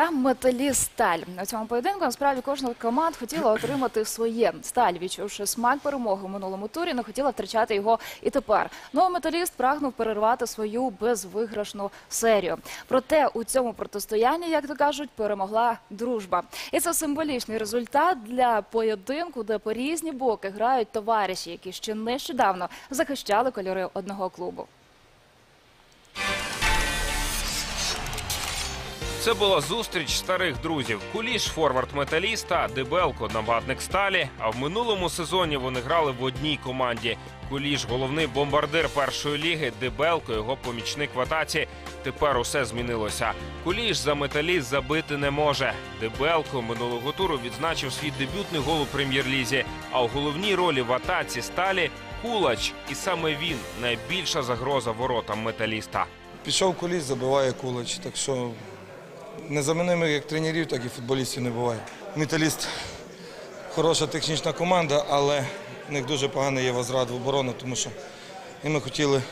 гра металіст сталь. У цьому поєдинку насправді кожна команд хотіла отримати своє. Сталь, відчувши смак перемоги в минулому турі, не хотіла втрачати його і тепер. Ну металіст прагнув перервати свою безвиграшну серію. Проте у цьому протистоянні, як то кажуть, перемогла дружба. І це символічний результат для поєдинку, де по різні боки грають товариші, які ще нещодавно захищали кольори одного клубу. Це була зустріч старих друзів. Куліш форвард металіста, Дебелко нападник сталі. А в минулому сезоні вони грали в одній команді. Куліш головний бомбардир першої ліги, Дебелко його помічник в атаці. Тепер усе змінилося. Куліш за металіст забити не може. Дебелко минулого туру відзначив свій дебютний гол у прем'єр-лізі. А у головній ролі в атаці сталі Кулач. І саме він найбільша загроза воротам металіста. Пішов куліс, забиває кулач. Так що незамінимих як тренерів, так і футболістів не буває. Металіст хороша технічна команда, але в них дуже поганий є возврат в оборону, тому що і ми хотіли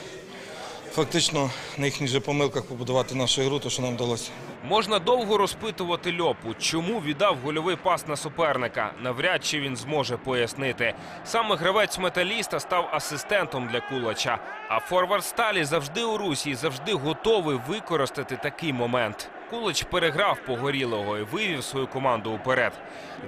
фактично на їхніх же помилках побудувати нашу ігру, то що нам вдалося. Можна довго розпитувати Льопу, чому віддав гольовий пас на суперника. Навряд чи він зможе пояснити. Саме гравець металіста став асистентом для Кулача. А форвард сталі завжди у русі завжди готовий використати такий момент. Кулач переграв погорілого і вивів свою команду уперед.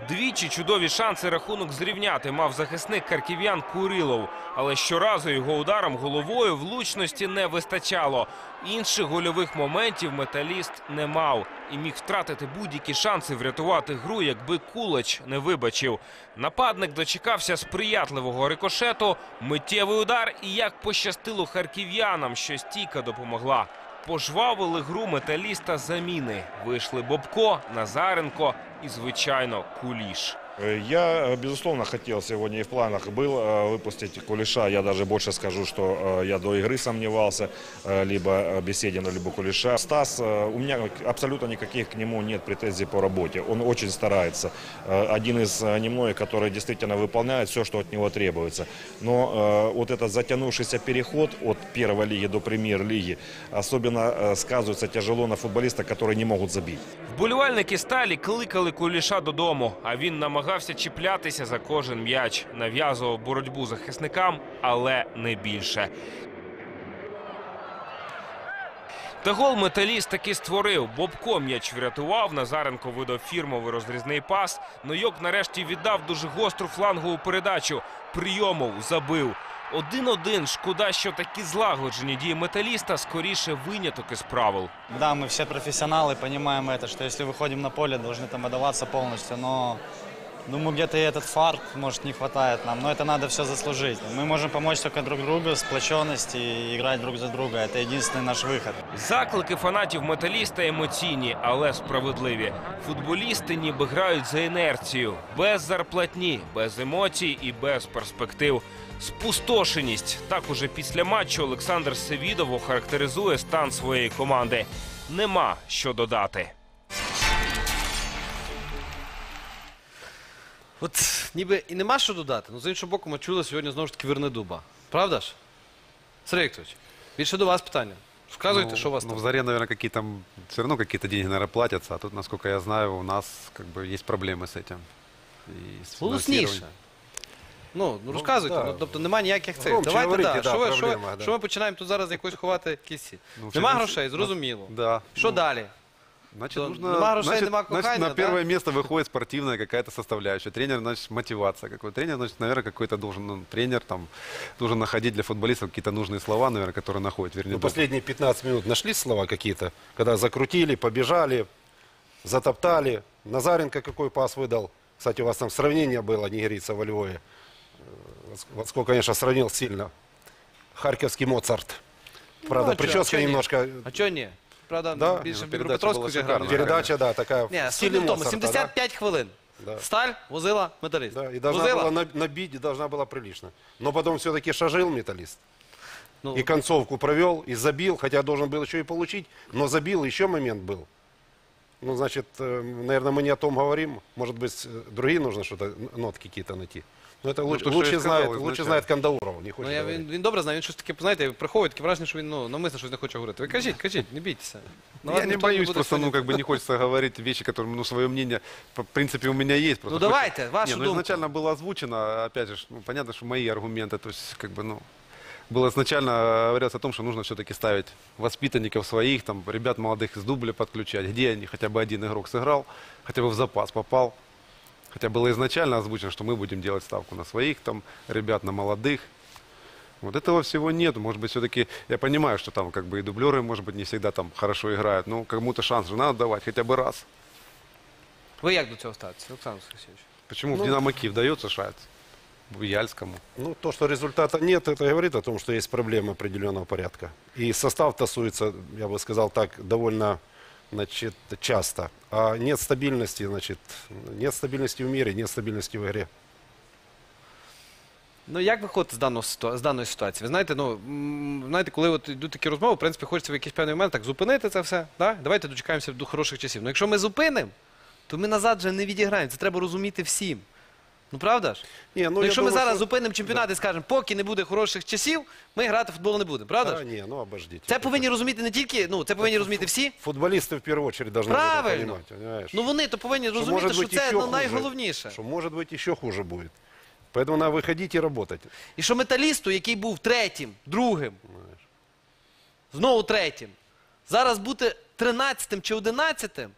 Двічі чудові шанси рахунок зрівняти мав захисник харків'ян Курилов. Але щоразу його ударом головою влучності не вистачало. Інших гольових моментів металіст не мав і міг втратити будь-які шанси врятувати гру, якби Кулач не вибачив. Нападник дочекався сприятливого рикошету, миттєвий удар і як пощастило харків'янам, що стійка допомогла. Пожвавили гру металіста заміни. Вийшли Бобко, Назаренко і, звичайно, Куліш. Э, Я, э, безусловно, хотел сегодня и в планах был э, выпустить Кулиша. Я даже больше скажу, что э, я до игры сомневался, э, либо э, Беседина, либо Кулиша. Стас, э, у меня абсолютно никаких к нему нет претензий по работе. Он очень старается. Э, Один из э, немногих, который действительно выполняет все, что от него требуется. Но э, вот этот затянувшийся переход от первой лиги до премьер-лиги особенно э, сказывается тяжело на футболистах, которые не могут забить. Вболівальники сталі кликали Куліша додому, а він намагався чіплятися за кожен м'яч, нав'язував боротьбу захисникам, але не більше. Та гол металіст таки створив. Бобко м'яч врятував. Назаренко видав фірмовий розрізний пас. Нойок нарешті віддав дуже гостру флангову передачу. Прийомов забив. Один-один. Шкода, що такі злагоджені дії металіста скоріше виняток із правил. Да, мы все профессионалы, понимаем это, что если выходим на поле, должны там отдаваться полностью, но думаю, где-то и этот фарт, может, не хватает нам, но это надо все заслужить. Мы можем помочь только друг другу, сплоченности и играть друг за друга. Это единственный наш выход. Заклики фанатів металіста емоційні, але справедливі. Футболісти ніби грають за інерцією, без зарплатні, без емоцій і без перспектив. Спустошеність. Так уже після матчу Олександр Севідов охарактеризує стан своєї команди. Нема що додати. От ніби і нема що додати. Ну, з іншого боку, ми чули сьогодні знову ж таки Вернедуба. Правда ж? Сергій Вікторович, більше до вас питання. Вказуйте, що у вас ну, там. в Заре, наверное, какие-то, все равно какие-то деньги, наверное, платятся. А тут, насколько я знаю, у нас как бы есть проблемы с этим. И с Голосніше. финансированием. Ну, ну розказуйте. да. Ну, тобто немає ніяких цих. Громче Давайте, говорите, да. да, Що, ви, що, проблема, ви- да. що ми починаємо тут зараз якось ховати кісі? Ну, Нема финанс- грошей, зрозуміло. Да. Що Ну, далі? Значит, То нужно, нема грошей, значит, нема значит, на да? первое место выходит спортивная какая-то составляющая. Тренер, значит, мотивация. Какой тренер, значит, наверное, какой-то должен, ну, тренер там должен находить для футболистов какие-то нужные слова, наверное, которые находит. Вернее, Ну, последние 15 минут нашли слова какие-то, когда закрутили, побежали, затоптали. Назаренко какой пас выдал. Кстати, у вас там сравнение было, нигерийца во Львове. Э, Вот сколько, конечно, сравнил сильно. Харьковский Моцарт. Правда, а чё, а прическа нет? немножко... А чого ні? Правда, Да? більше Ну, в передача Дніпропетровську була зіграли. шикарна. Передача, да, такая Ні, в суть стиле не в тому, Моцарта. да. 75 хвилин. Да. Сталь возила металіст. Да, и должна возила. была на- набить, и должна была прилично. Но потом все-таки шажил металлист. Ну, И концовку провел, и забил, хотя должен был еще и получить, но забил, еще момент был. Ну, значит, э, наверное, мы не о том говорим. Может быть, э, другие нужно что-то, н- нотки какие-то найти. Ну, это Ну, лучше, то, что лучше, я сказал знает, изначально. лучше знает Кандауров, не Ну, хочет я, говорить. він, він добре знає, він щось таке, знаєте, приховує таке враження, що він ну, намисно щось не хоче говорити. Ви кажіть, кажіть, не бійтеся. На вас Я не ніхто боюсь, буде просто, ну, сьогодні- как бы не хочется говорить вещи, которые, ну, свое мнение, в принципе, у меня есть. Просто Ну, хочется- давайте, вашу Не, ну, думку. изначально было озвучено, опять же, ну, понятно, что мои аргументы, то есть, как бы, ну, было изначально э, говорилось о том, что нужно все-таки ставить воспитанников своих, там, ребят молодых из дубля подключать, где они, хотя бы один игрок сыграл, хотя бы в запас попал. Хотя было изначально озвучено, что мы будем делать ставку на своих, там, ребят, на молодых. Вот этого всего нет. Может быть, все-таки, я понимаю, что там как бы и дублеры, может быть, не всегда там хорошо играют, но кому-то шанс же надо давать хотя бы раз. Ви як до цього ставитеся, Олександр Олексійович? Почему в Динамо Киев дается шанс? В Яльскому. Ну, то, что результата нет, это говорит о том, что есть проблемы определенного порядка. И состав тасуется, я бы сказал так, довольно значит, часто. А нет стабильности, значит, нет стабильности в мире, нет стабильности в игре. Ну як виходити з, даного, з даної ситуації? Ви знаєте, ну, знаєте, коли от йдуть такі розмови, в принципі, хочеться в якийсь певний момент так зупинити це все. Да? Давайте дочекаємося до хороших часів. Ну якщо ми зупинимо, то ми назад вже не відіграємо. Це треба розуміти всім. Ну правда ж? Не, ну, Ну, я якщо ми думаю, зараз что- зупинимо чемпіонат і скажемо, поки не буде хороших часів, ми грати в футбол не будемо. Правда А, ж? не, ну обождите. Це повинні розуміти не тільки, ну це повинні розуміти всі. Футболисты в первую очередь должны это Правильно. понимать, понимаешь? Ну вони то повинні Что розуміти, может що быть це еще ну, хуже, найголовніше. Что может быть еще хуже будет. Поэтому надо выходить и работать. І що металісту, який був третім, другим, знову третім, зараз бути тринадцятим чи одинадцятим,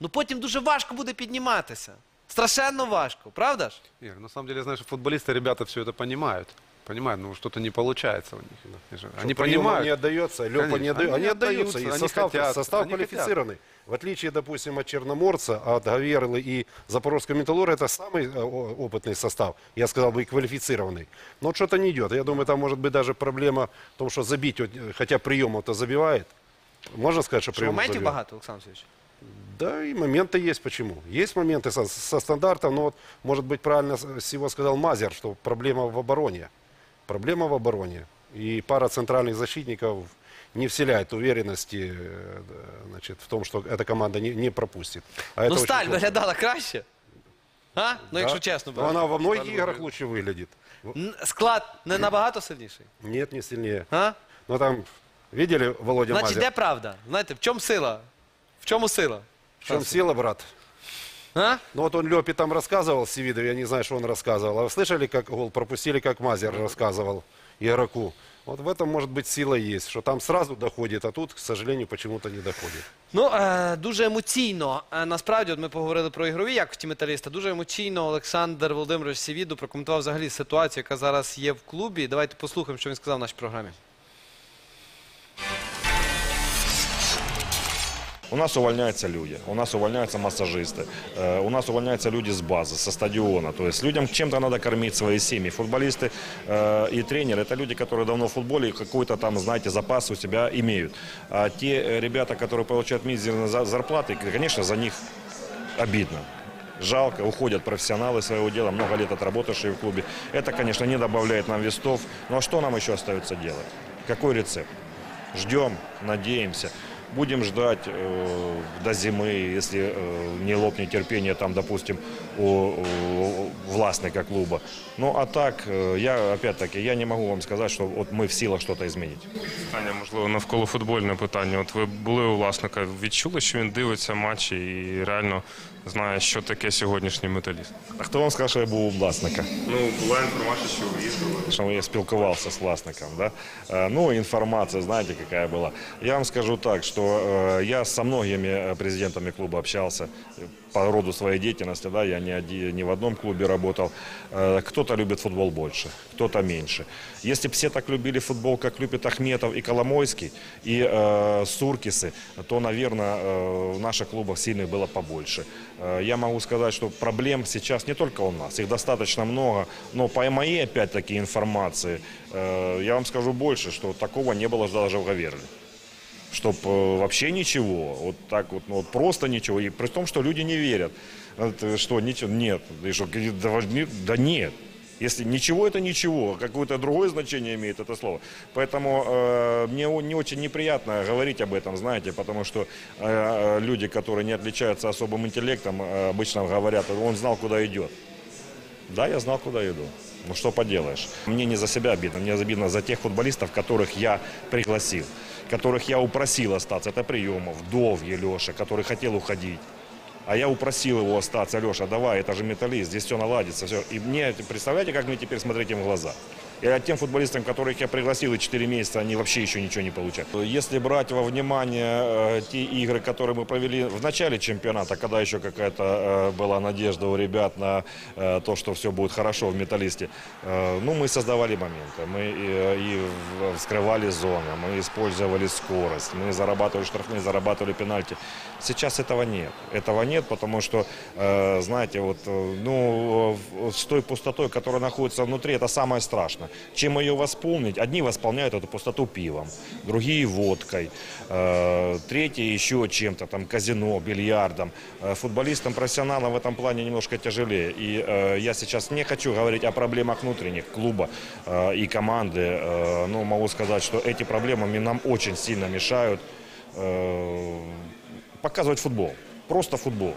ну потім дуже важко буде підніматися. Страшенно важко, правда ж? Игорь, на самом деле, знаешь, футболисты, ребята все это понимают. Понимают, ну что-то не получается у них. Они же- Они Что понимают. не отдается, Лепа Конечно, не отдается. они Они отдаются, отдаются. И они состав, хотят, состав они квалифицированный. В отличие, допустим, от Черноморца, от Гаверлы и Запорожского металлурга, это самый э, о- опытный состав. Я сказал бы и квалифицированный. Но вот что-то не идет. Я думаю, там может быть даже проблема в том, что забить, вот, э, хотя приемов-то забивает. Можно сказать, что Що приемов моментів забивает? багато, Олександр Сергійович? Да, и моменты есть. Почему? Есть моменты со, со стандартом, но вот, может быть, правильно всего сказал Мазер, что проблема в обороне. Проблема в обороне. И пара центральных защитников не вселяет уверенности э, значит, в том, что эта команда не, не пропустит. А Ну сталь виглядала краще. А? Ну, Да. якщо чесно. Но она во многих играх лучше выглядит. Склад не набагато сильніший. Нет, не сильнее. А? Но там, видели Володя Значить, Мазер? де правда? Знаєте, в чому сила? В чому сила? В чем сила, брат? А? Ну вот он Лепе там рассказывал, Севидов, я не знаю, что он рассказывал. А вы слышали, как гол пропустили, как Мазер рассказывал игроку? Вот в этом, может быть, сила есть, что там сразу доходит, а тут, к сожалению, почему-то не доходит. Ну, е, дуже емоційно. Е, насправді, от ми поговорили про ігрові якості металіста. Дуже емоційно Олександр Володимирович Сівіду прокоментував взагалі ситуацію, яка зараз є в клубі. Давайте послухаємо, що він сказав в нашій програмі. У нас увольняются люди, у нас увольняются массажисты, э, у нас увольняются люди с базы, со стадиона. То есть людям чем-то надо кормить свои семьи. Футболисты э, и тренеры – это люди, которые давно в футболе и какой-то там, знаете, запас у себя имеют. А те ребята, которые получают мизерные за- зарплаты, конечно, за них обидно. Жалко, уходят профессионалы своего дела, много лет отработавшие в клубе. Это, конечно, не добавляет нам вестов. Ну а что нам еще остается делать? Какой рецепт? Ждем, надеемся. Будем ждать э, до зимы, если э, не лопнет терпение, там, допустим, у, у властника клуба. Ну, а так, э, я, опять-таки, я не могу вам сказать, что вот мы в силах что-то изменить. Питання, можливо, навколо футбольне питання. От ви були у власника, відчули, що він дивиться матчі і реально знає, що таке сьогоднішній металіст? А хто вам сказав, що я був у власника? Ну, була інформація, що ви їздили. что я спілкувався с властником, да? Э, Ну, информация, знаете, какая была. Я вам скажу так, что э, я со многими э, президентами клуба общался э, по роду своей деятельности, да, я не, оди- не в одном клубе работал. Э, Кто-то любит футбол больше, кто-то меньше. Если бы все так любили футбол, как любит Ахметов и Коломойский, и э, Суркисы, то, наверное, э, в наших клубах сильных было побольше. Э, Я могу сказать, что проблем сейчас не только у нас, их достаточно много, но по моей, опять-таки, информации, э, я вам скажу больше, что такого не было даже в Гаверли. Чтоб э, вообще ничего, вот так вот, ну, вот просто ничего, и при том, что люди не верят. Это что, ничего, нет, и что, да, да нет. Если ничего, это ничего, какое-то другое значение имеет это слово. Поэтому э, мне не очень неприятно говорить об этом, знаете, потому что э, э, люди, которые не отличаются особым интеллектом, э, обычно говорят, он знал, куда идет. Да, я знал, куда иду. Ну что поделаешь. Мне не за себя обидно, мне обидно за тех футболистов, которых я пригласил, которых я упросил остаться. Это Приемов, Дов, Елеша, который хотел уходить. А я упросил его остаться. Леша, давай, это же металлист, здесь все наладится. Все. И мне, представляете, как мне теперь смотреть им в глаза? А тем футболистам, которых я пригласил, и 4 месяца, они вообще еще ничего не получают. Если брать во внимание э, те игры, которые мы провели в начале чемпионата, когда еще какая-то э, была надежда у ребят на э, то, что все будет хорошо в «Металлисте», ну, мы создавали моменты, мы и вскрывали зоны, мы использовали скорость, мы зарабатывали штрафные, зарабатывали пенальти. Сейчас этого нет. Этого нет, потому что, знаете, вот, ну, с той пустотой, которая находится внутри, это самое страшное. Чем ее восполнить? Одни восполняют эту пустоту пивом, другие водкой, э, третьи еще чем-то, там, казино, бильярдом. Э, футболистам, профессионалам в этом плане немножко тяжелее. И э, я сейчас не хочу говорить о проблемах внутренних клуба э, и команды. Э, но могу сказать, что эти проблемы нам очень сильно мешают э, показывать футбол. Просто футбол.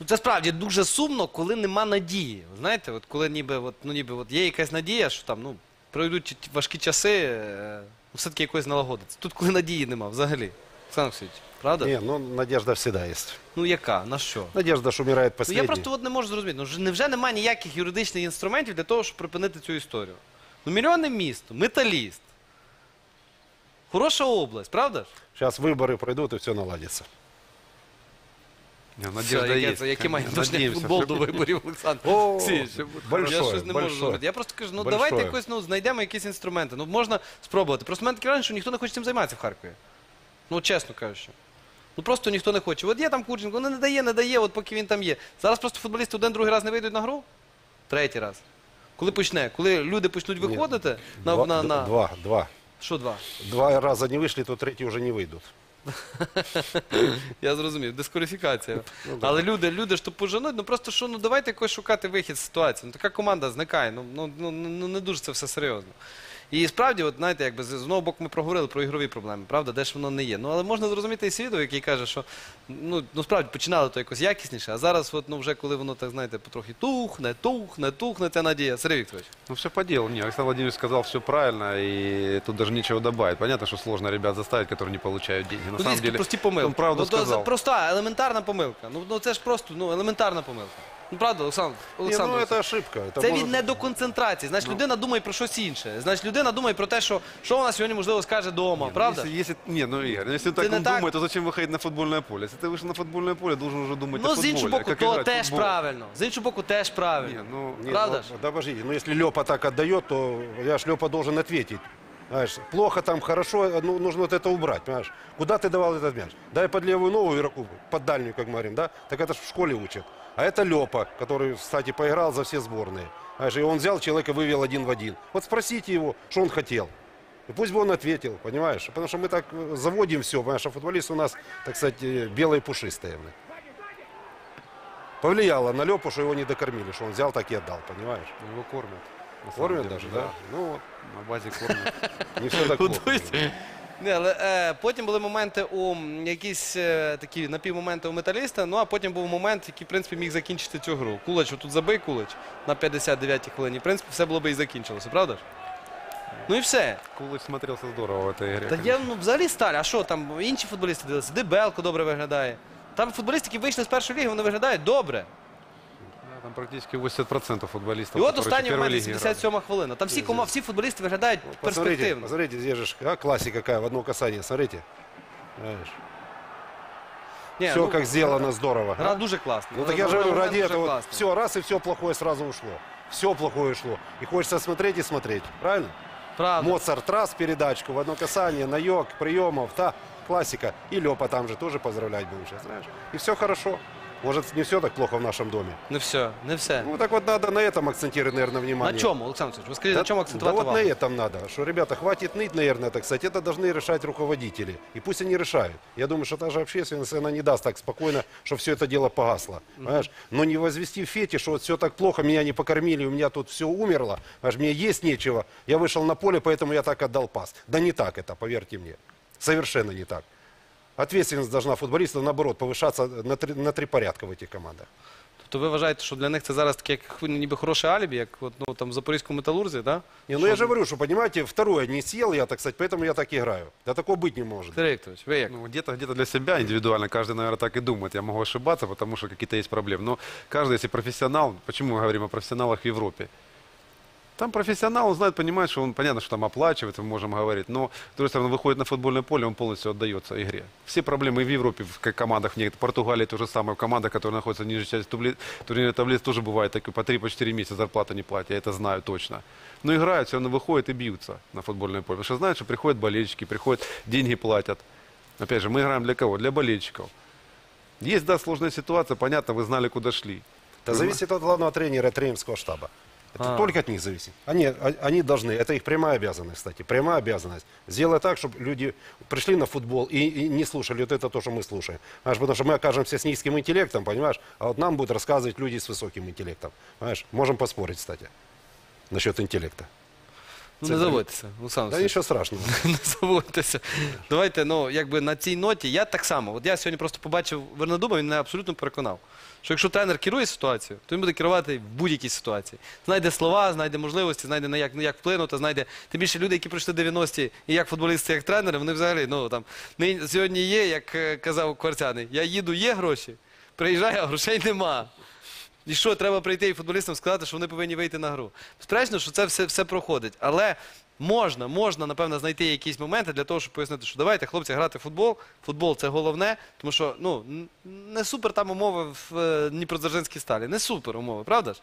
Ну, Це справді дуже сумно, коли нема надії. Знаєте, от коли ніби, от, ну, ніби от є якась надія, що там ну, пройдуть важкі часи, е, ну, все-таки якось налагодиться. Тут коли надії нема взагалі. Олександр Олексійович, правда? Не, ну надежда всегда есть. Ну яка? На що? Надежда, что умирает Ну, я просто от не можу зрозуміти. Ну, ж- невже немає ніяких юридичних інструментів для того, щоб припинити цю історію? Ну, мільйонне місто, металіст. Хороша область, правда ж? Сейчас выборы пройдут и все наладится. Все, есть. це- який має. Надеемся, футбол до виборів, Олександр О, Олексійович? большое, я щось не можу большое. зрозуміти. Я просто кажу, ну Большое. давайте якось ну, знайдемо якісь інструменти. Ну можна спробувати. Просто в мене таке враження, що ніхто не хоче цим займатися в Харкові. Ну, чесно кажучи. Ну просто ніхто не хоче. От є там Курченко, ну не дає, не дає, от поки він там є. Зараз просто футболісти один другий раз не вийдуть на гру. Третій раз. Коли почне? Коли люди почнуть виходити на, два, на, на... два, два. Що два? Два раза не вышли, то третий уже не выйдут. Я зрозумів, дискваліфікація. Ну. Але люди, люди ж то поженуть, ну просто що, ну давайте якось шукати вихід з ситуації. Ну така команда зникає, ну, ну, ну, ну не дуже це все серйозно. І справді, от знаєте, якби з одного боку ми проговорили про ігрові проблеми, правда, де ж воно не є. Ну але можна зрозуміти і світу, який каже, що ну, ну справді починали то якось якісніше, а зараз, от, ну вже коли воно так знаєте, потрохи тухне, тухне, тухне ця надія. Сергій Вікторович. Ну, все по делу. Не, Александр Владимирович сказал все правильно, и тут даже нечего добавить. Понятно, что сложно ребят заставить, которые не получают деньги. На ну, самом деле, прості помилки. он правду ну, то, сказал. проста, елементарна помилка. Ну, ну це ж просто ну, елементарна помилка. Ну правда, Олександр, Не, Олександр. ну Олексійович? это ошибка. Это Це может- від недоконцентрації. Значить, людина думає про щось інше. Значить, людина думає про те, що, що вона сьогодні, можливо, скаже вдома, Не, ну, правда? Если, если- не, ну, Игорь, ну, если Ты так не он так? думает, то зачем выходить на футбольное поле? Если ты вышел на футбольное поле, должен уже думать о Ну, з футболе. іншого боку, как то играть в теж футбол. правильно. З іншого боку, теж правильно. Не, ну, Нет, Правда ну, ж? да, подождите, ну если Лепа так отдает, то я ж Лепа должен ответить. Знаешь, плохо там, хорошо, ну, нужно вот это убрать, понимаешь? Куда ты давал этот мяч? Дай под левую ногу игроку, под дальнюю, как мы говорим, да? Так это ж в школе учат. А это Лепа, который, кстати, поиграл за все сборные. И он взял человека, вывел один в один. Вот спросите его, что он хотел. И пусть бы он ответил, понимаешь? Потому что мы так э, заводим все, понимаешь, а футболисты у нас, так сказать, э, белые пушистые. Повлияло на Лепу, что его не докормили, что он взял так и отдал, понимаешь? Его кормят. Кормят даже, да? Ну вот, На базе кормят. не все так плохо. Не, але е, потім були моменти у якісь е, такі напівмоменти у металіста. Ну а потім був момент, який в принципі міг закінчити цю гру. Кулач тут забий кулач на 59-й хвилині. В принципі, все було би і закінчилося, правда ж? Ну і все. Кулыч смотрелся здорово в этой игре. Та є ну, взагалі сталь. А що там інші футболісти дивилися? Дебелко добре виглядає. Там футболісти, які вийшли з першої ліги, вони виглядають добре. Да, Там практически 80% футболистов, І от которые в останній первой момент, лиге играли. 77 хвилина. Там всі кома, всі футболісти виглядають Посмотрите, перспективно. посмотрите, здесь же ж, а, классика какая, в одно касание, смотрите. Знаешь, Ні, все ну, как сделано здорово. Гра а? дуже класна. Ну так я же говорю, Момент ради дуже этого класний. все раз и все плохое сразу ушло. Все плохое ушло. И хочется смотреть и смотреть. Правильно? Правда. Моцарт раз передачку, в одно касание, наек, приемов, та, классика. И Лепа там же тоже поздравлять будем сейчас, знаешь. И все хорошо. Может, не все так плохо в нашем доме. Не все, не все. Ну так вот надо на этом акцентировать, наверное, внимание. На чому, Олександр Олексійович? Ви скажіть, на чому Да акцентувати вот на этом надо, что, ребята, хватит ныть, наверное, так сказать, это должны решать руководители. И пусть они решают. Я думаю, что та же общественность, она не даст так спокойно, что все это дело погасло. Понимаешь? Но не возвести в фете, что вот все так плохо, меня не покормили, у меня тут все умерло, понимаешь, мне есть нечего, я вышел на поле, поэтому я так отдал пас. Да не так это, поверьте мне. Совершенно не так. Ответственность должна футболистов, наоборот, повышаться на три, на три порядка в этих командах. Тобто ви вважаєте, що для них це зараз таке як ху- ніби хороше алібі, як от, ну, там в Запорізькому металурзі, да? Не, ну я же говорю, что, понимаете, второе не съел я, так сказать, поэтому я так играю. Да такого быть не может. Сергій Вікторович, ви як? Ну, где-то где для себя индивидуально, каждый, наверное, так и думает. Я могу ошибаться, потому что какие-то есть проблемы. Но каждый, если профессионал, почему мы говорим о профессионалах в Европе? Там профессионал, он знает, понимает, что он, понятно, что там оплачивает, мы можем говорить, но, с другой стороны, выходит на футбольное поле, он полностью отдается игре. Все проблемы и в Европе, в к- командах, в некоторых- Португалии то же самое, в командах, которые находятся в нижней части табли- турнирной таблицы, тоже бывает так, по 3-4 месяца зарплата не платят, я это знаю точно. Но играют, все равно выходят и бьются на футбольное поле, потому что знают, что приходят болельщики, приходят, деньги платят. Опять же, мы играем для кого? Для болельщиков. Есть, да, сложная ситуация, понятно, вы знали, куда шли. Это зависит от главного тренера и тренерского штаба. Это А. только от них зависит. Они, они должны, это их прямая обязанность, кстати, прямая обязанность. Сделать так, чтобы люди пришли на футбол и, и не слушали вот это то, что мы слушаем. Понимаешь, потому что мы окажемся с низким интеллектом, понимаешь, а вот нам будут рассказывать люди с высоким интеллектом. Понимаешь, можем поспорить, кстати, насчет интеллекта. Ну, не заводьтеся, Олександр Да Васильович. ничего страшного. не заводьтеся. Давайте, ну, якби на цій ноті я так само. От я сьогодні просто побачив Вернадуба, він мене абсолютно переконав. Що якщо тренер керує ситуацією, то він буде керувати в будь-якій ситуації. Знайде слова, знайде можливості, знайде на як, на як вплинути, знайде. Тим більше люди, які пройшли 90-ті, і як футболісти, як тренери, вони взагалі, ну там нині- сьогодні є, як е, казав Кварцяний, я їду, є гроші, приїжджаю, а грошей нема. І що, треба прийти і футболістам сказати, що вони повинні вийти на гру. Безперечно, що це все, все проходить. Але можна, можна, напевно, знайти якісь моменти для того, щоб пояснити, що давайте, хлопці, грати в футбол. Футбол це головне, тому що ну, не супер там умови в е, Дніпродзержинській сталі. Не супер умови, правда ж?